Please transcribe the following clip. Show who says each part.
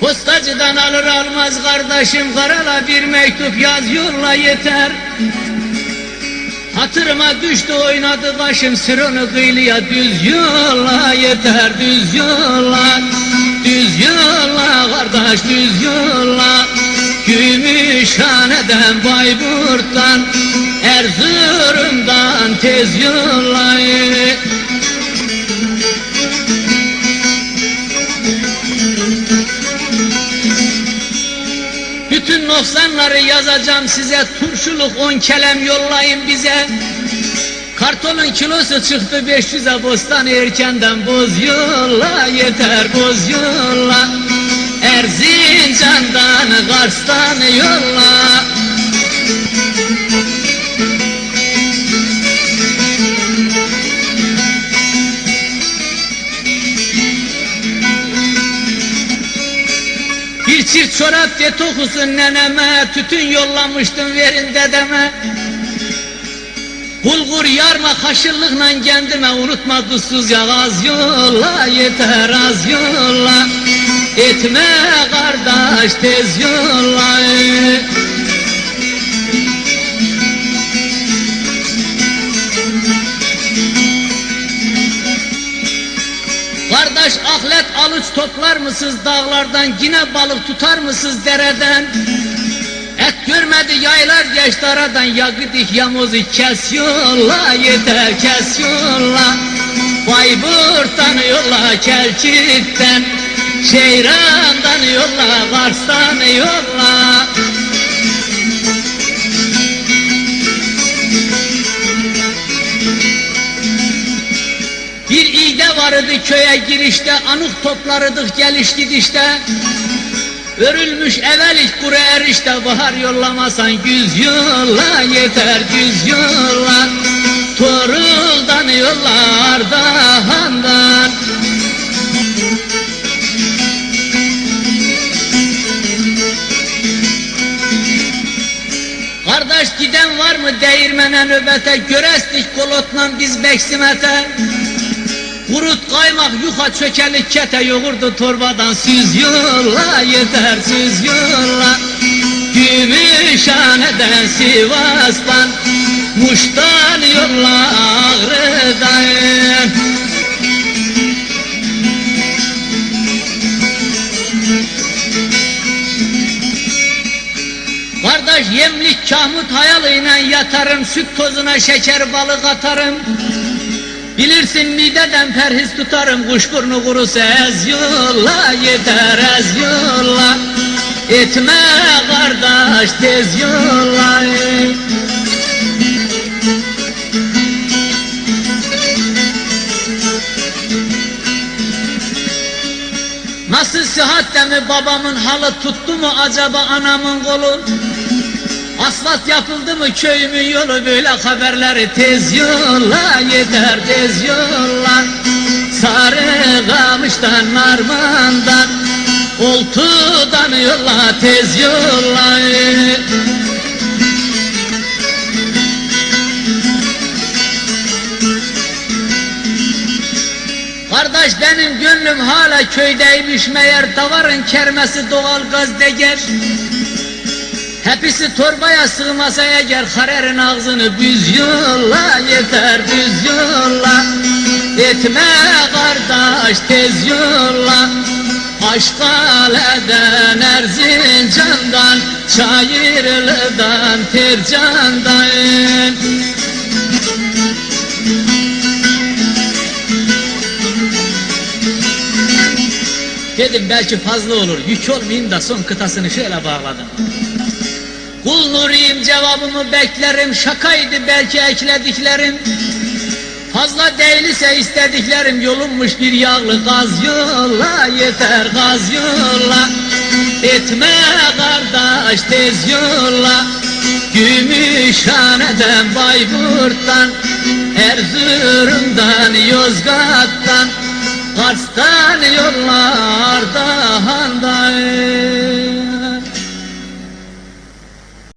Speaker 1: Postacıdan alır almaz kardeşim karala bir mektup yaz yolla yeter. Hatırıma düştü oynadı başım sür onu kıyılıya düz yolla yeter düz yolla Düz yolla kardeş düz yolla Gümüşhane'den Bayburt'tan Erzurum'dan tez yolla Bütün noksanları yazacağım size. Turşuluk on kelem yollayın bize. Kartonun kilosu çıktı 500'e bostan erkenden boz yolla yeter boz yolla. Erzincan'dan Kars'tan yolla çift çorap get okusun neneme Tütün yollamıştım verin dedeme. Bulgur yarma kaşırlıkla kendime Unutma tuzsuz ya az yolla Yeter az yolla. Etme kardeş tez yolla Kardeş ahlet alıç toplar mısınız dağlardan? Yine balık tutar mısınız dereden? Et görmedi yaylar geçti aradan. Ya gıdik yamuzu kes yolla yeter kes yolla Bayburt'tan yolla Kelkit'ten Şeyran'dan yolla Kars'tan yolla vardı köye girişte, anık toplarıdık geliş gidişte. Örülmüş evelik kuru erişte, bahar yollamasan güz yolla yeter güz yolla. Toruldan yolla Ardahan'dan. Kardeş giden var mı değirmene nöbete, görestik kolotla biz beksimete. Kurut kaymak yuka çökelik kete yoğurdu torbadan. Süz yolla yeter süz yolla. Gümüşhane'den Sivas'tan. Muş'tan yolla Ağrı'dan. Kardeş yemlik kahmut hayalıyla yatarım. Süt tozuna şeker balık atarım Bilirsin mideden perhiz tutarım Kuşburnu kurusu ez yolla yeter ez yolla Etme kardeş tez yolla Nasıl sıhhatte mi babamın halı tuttu mu acaba anamın kolu? Asfalt yapıldı mı köyümün yolu böyle haberleri tez yolla yeter tez yolla Sarı kamıştan narmandan Oltudan yolla tez yolla Kardeş benim gönlüm hala köydeymiş meğer davarın kermesi doğal gaz deger Hepsi torbaya sığmasa eğer harerin ağzını büz yolla yeter düz yolla. Etme kardeş tez yolla. Aşkale'den Erzincan'dan Çayırlı'dan Tercan'dan. Dedim belki fazla olur yük olmayayım da son kıtasını şöyle bağladım Kul nuriyim cevabımı beklerim. Şakaydı belki eklediklerim. Fazla değilse istediklerim. Yolunmuş bir yağlı gaz yolla Yeter gaz yolla. Etme kardeş tez yolla. Gümüşhane'den Bayburt'tan Erzurum'dan Yozgat'tan. Kars'tan yollar Ardahan'dan